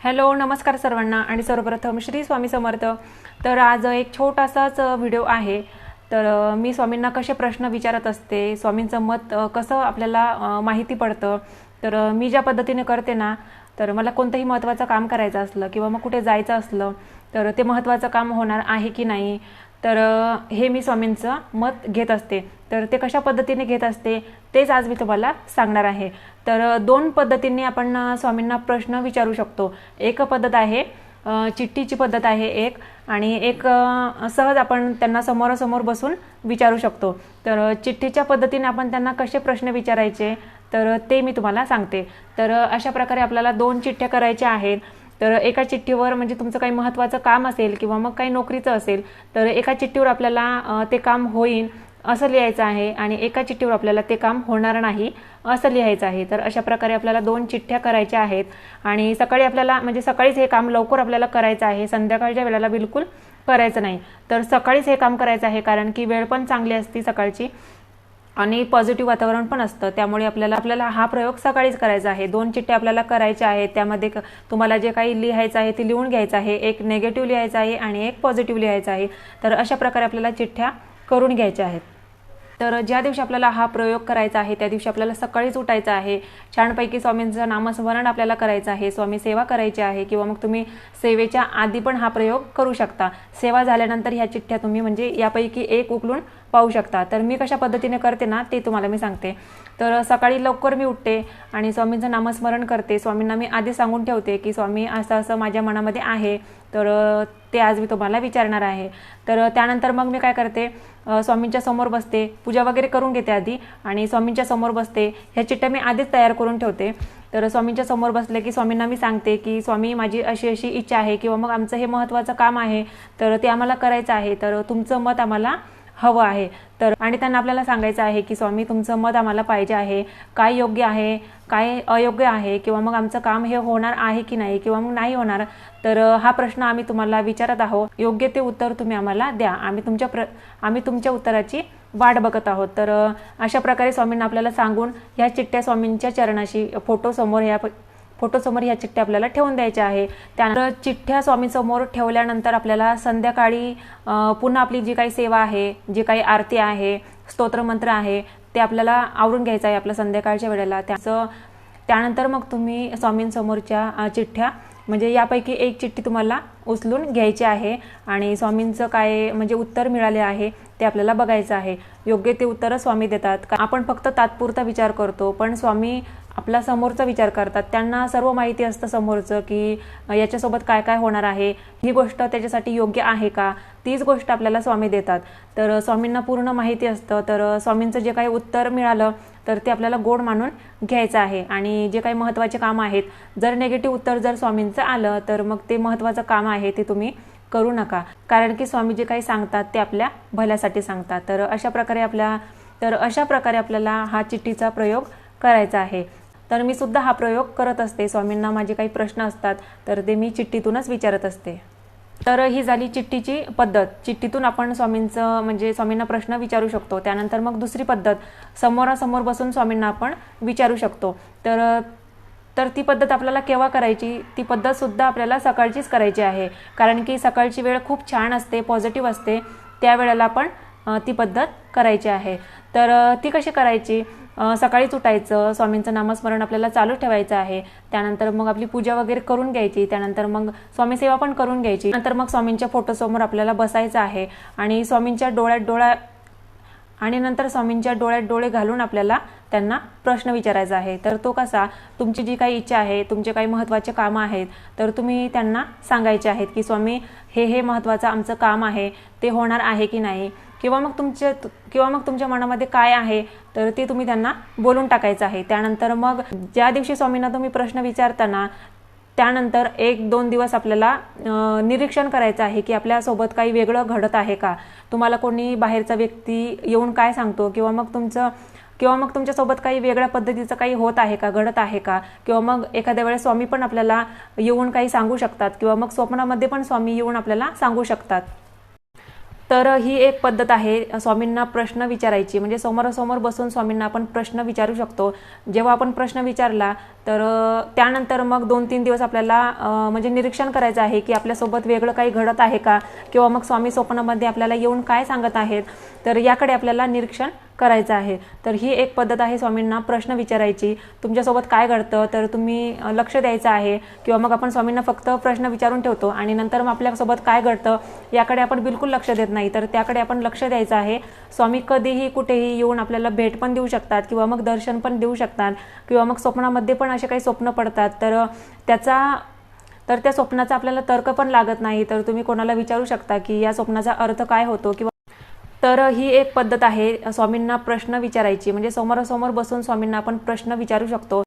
Hello नमस्कार सर्वांना आणि सर्वप्रथम श्री स्वामी समर्थ. तर आज एक छोटासाच व्हिडिओ आहे. तर मी स्वामींना कसे प्रश्न विचारत असते स्वामींचं मत कसं आपल्याला माहिती पडतं तर मी ज्या पद्धतीने करते ना तर मला कोणतंही महत्त्वाचं काम करायचं असलं किंवा मग कुठे जायचं असलं तर ते महत्त्वाचं काम होणार आहे की नाही तर हे मी स्वामींचं मत घेत असते. तर ते कशा पद्धतीने घेत असते तेच आज मी तुम्हाला सांगणार आहे. तर दोन पद्धतींनी आपण स्वामींना प्रश्न विचारू शकतो. एक पद्धत आहे चिठ्ठीची पद्धत आहे एक आणि एक सहज आपण त्यांना समोरासमोर बसून विचारू शकतो. तर चिठ्ठीच्या पद्धतीने आपण त्यांना कसे प्रश्न विचारायचे तर ते मी तुम्हाला सांगते. तर अशा प्रकारे आपल्याला दोन चिठ्ठ्या करायच्या आहेत. तर एका चिठ्ठीवर म्हणजे तुमचं काही महत्त्वाचं काम असेल किंवा मग काही नोकरीचं असेल तर एका चिठ्ठीवर आपल्याला ते काम होईल असं लिहायचं आहे आणि एका चिठ्ठीवर आपल्याला ते काम होणार नाही असं लिहायचं आहे. तर अशा प्रकारे आपल्याला दोन चिठ्ठ्या करायच्या आहेत आणि सकाळी आपल्याला म्हणजे सकाळीच हे काम लवकर आपल्याला करायचं आहे. संध्याकाळच्या वेळेला बिलकुल करायचं नाही. तर सकाळीच हे काम करायचं आहे कारण की वेळ पण चांगली असते सकाळची. आणि पॉझिटिव्ह वातावरण पण असतं. त्यामुळे आपल्याला आपल्याला हा प्रयोग सकाळीच करायचा आहे. दोन चिठ्ठ्या आपल्याला करायच्या आहेत. त्यामध्ये क- तुम्हाला जे काही लिहायचं आहे ते लिहून घ्यायचं आहे. एक नेगेटिव्ह लिहायचं आहे आणि एक पॉझिटिव्ह लिहायचं आहे. तर अशा प्रकारे आपल्याला चिठ्ठ्या करून घ्यायच्या आहेत. तर ज्या दिवशी आपल्याला हा प्रयोग करायचा आहे त्या दिवशी आपल्याला सकाळीच उठायचं आहे. छानपैकी स्वामींचं नामस्मरण आपल्याला करायचं आहे. स्वामी सेवा करायची आहे किंवा मग तुम्ही सेवेच्या आधी पण हा प्रयोग करू शकता. सेवा झाल्यानंतर ह्या चिठ्ठ्या तुम्ही म्हणजे यापैकी एक उकलून पाहू शकता. तर मी कशा पद्धतीने करते ना ते तुम्हाला मी सांगते. तर सकाळी लवकर मी उठते आणि स्वामींचं नामस्मरण करते. स्वामींना मी आधी सांगून ठेवते की स्वामी असं असं माझ्या मनामध्ये आहे. तर ते आज मी तुम्हाला विचारणार आहे. तर त्यानंतर मग मी काय करते स्वामींच्या समोर बसते पूजा वगैरे करून घेते आधी आणि स्वामींच्या समोर बसते. ह्या चिठ्ठ्या मी आधीच तयार करून ठेवते. तर स्वामींच्या समोर बसले की स्वामींना मी सांगते की स्वामी माझी अशी अशी इच्छा आहे किंवा मग आमचं हे महत्त्वाचं काम आहे तर ते आम्हाला करायचं आहे. तर तुमचं मत आम्हाला हवं आहे. तर आणि त्यांना आपल्याला सांगायचं आहे की स्वामी तुमचं मत आम्हाला पाहिजे आहे. काय योग्य आहे? काय अयोग्य आहे? किंवा मग आमचं काम हे होणार आहे की नाही? किंवा मग नाही होणार? तर हा प्रश्न आम्ही तुम्हाला विचारत आहोत. योग्य ते उत्तर तुम्ही आम्हाला द्या. आम्ही तुमच्या प्र आम्ही तुमच्या उत्तराची वाट बघत आहोत. तर अशा प्रकारे स्वामींना आपल्याला सांगून ह्या चिठ्ठ्या स्वामींच्या चरणाशी फोटो समोर ह्या फोटोसमोर ह्या चिठ्ठ्या आपल्याला ठेवून द्यायच्या आहे. त्यानंतर चिठ्ठ्या स्वामींसमोर ठेवल्यानंतर आपल्याला संध्याकाळी पुन्हा आपली जी काही सेवा आहे जी काही आरती आहे स्तोत्रमंत्र आहे ते आपल्याला आवरून घ्यायचं आहे आपल्या संध्याकाळच्या वेळेला. त्याचं त्यानंतर मग तुम्ही स्वामींसमोरच्या चिठ्ठ्या म्हणजे यापैकी एक चिठ्ठी तुम्हाला उचलून घ्यायची आहे आणि स्वामींचं काय म्हणजे उत्तर मिळाले आहे ते आपल्याला बघायचं आहे. योग्य ते उत्तर स्वामी देतात. का आपण फक्त तात्पुरता विचार करतो पण स्वामी आपला समोरचा विचार करतात. त्यांना सर्व माहिती असतं समोरचं की याच्यासोबत काय काय होणार आहे? ही गोष्ट त्याच्यासाठी योग्य आहे का? तीच गोष्ट आपल्याला स्वामी देतात. तर स्वामींना पूर्ण माहिती असतं. तर स्वामींचं जे काही उत्तर मिळालं तर ते आपल्याला गोड मानून घ्यायचं आहे. आणि जे काही महत्त्वाचे काम आहेत जर नेगेटिव्ह उत्तर जर स्वामींचं आलं तर मग ते महत्त्वाचं काम आहे ते तुम्ही करू नका. कारण की स्वामी जे काही सांगतात ते आपल्या भल्यासाठी सांगतात. तर अशा प्रकारे आपल्या तर अशा प्रकारे आपल्याला हा चिठ्ठीचा प्रयोग करायचा आहे. तर मी सुद्धा हा प्रयोग करत असते. स्वामींना माझे काही प्रश्न असतात तर ते मी चिठ्ठीतूनच विचारत असते. तर ही झाली चिठ्ठीची पद्धत. चिठ्ठीतून आपण स्वामींचं म्हणजे स्वामींना प्रश्न विचारू शकतो. त्यानंतर मग दुसरी पद्धत. समोरासमोर बसून स्वामींना आपण विचारू शकतो. तर तर ती पद्धत आपल्याला केव्हा करायची? ती पद्धतसुद्धा आपल्याला सकाळचीच करायची आहे. कारण की सकाळची वेळ खूप छान असते पॉझिटिव्ह असते. त्यावेळेला आपण ती पद्धत करायची आहे. तर ती कशी करायची? सकाळीच उठायचं स्वामींचं नामस्मरण आपल्याला चालू ठेवायचं आहे. त्यानंतर मग आपली पूजा वगैरे करून घ्यायची. त्यानंतर मग स्वामी सेवा पण करून घ्यायची. नंतर मग स्वामींच्या फोटोसमोर आपल्याला बसायचं आहे. आणि स्वामींच्या डोळ्यात डोळा आणि नंतर स्वामींच्या डोळ्यात डोळे घालून आपल्याला त्यांना प्रश्न विचारायचा आहे. तर तो कसा? तुमची जी काही इच्छा आहे तुमचे काही महत्त्वाचे कामं आहेत तर तुम्ही त्यांना सांगायचे आहेत की स्वामी हे हे महत्त्वाचं आमचं काम आहे. ते होणार आहे की नाही? किंवा मग तुमच्या किंवा मग तुमच्या मनामध्ये काय आहे तर ते तुम्ही त्यांना बोलून टाकायचं आहे. त्यानंतर मग ज्या दिवशी स्वामींना तुम्ही प्रश्न विचारताना त्यानंतर एक दोन दिवस आपल्याला निरीक्षण करायचं आहे की आपल्यासोबत काही वेगळं घडत आहे का? तुम्हाला कोणी बाहेरचा व्यक्ती येऊन काय सांगतो? किंवा मग तुमचं किंवा मग तुमच्यासोबत काही वेगळ्या पद्धतीचं काही होत आहे का? घडत आहे का? किंवा मग एखाद्या वेळेस स्वामी पण आपल्याला येऊन काही सांगू शकतात. किंवा मग स्वप्नामध्ये पण स्वामी येऊन आपल्याला सांगू शकतात. तर ही एक पद्धत आहे. स्वामींना प्रश्न विचारायची. म्हणजे समोरासमोर बसून स्वामींना आपण प्रश्न विचारू शकतो. जेव्हा आपण प्रश्न विचारला तर त्यानंतर मग दोन तीन दिवस आपल्याला म्हणजे निरीक्षण करायचं आहे की आपल्यासोबत वेगळं काही घडत आहे का? किंवा मग स्वामी स्वप्नामध्ये आपल्याला येऊन काय सांगत आहेत? तर याकडे आपल्याला निरीक्षण करायचं आहे. तर ही एक पद्धत आहे स्वामींना प्रश्न विचारायची. तुमच्यासोबत काय घडतं? तर तुम्ही लक्ष द्यायचं आहे. किंवा मग आपण स्वामींना फक्त प्रश्न विचारून ठेवतो आणि नंतर मग आपल्यासोबत काय घडतं याकडे आपण बिलकुल लक्ष देत नाही. तर त्याकडे आपण लक्ष द्यायचं आहे. स्वामी कधीही कुठेही येऊन आपल्याला भेट पण देऊ शकतात किंवा मग दर्शन पण देऊ शकतात किंवा मग स्वप्नामध्ये पण असे काही स्वप्न पडतात. तर त्याचा तर त्या स्वप्नाचा आपल्याला तर्क पण लागत नाही. तर तुम्ही कोणाला विचारू शकता की या स्वप्नाचा अर्थ काय होतो किंवा तर ही एक पद्धत आहे. स्वामींना प्रश्न विचारायची. म्हणजे समोरासमोर बसून स्वामींना आपण प्रश्न विचारू शकतो.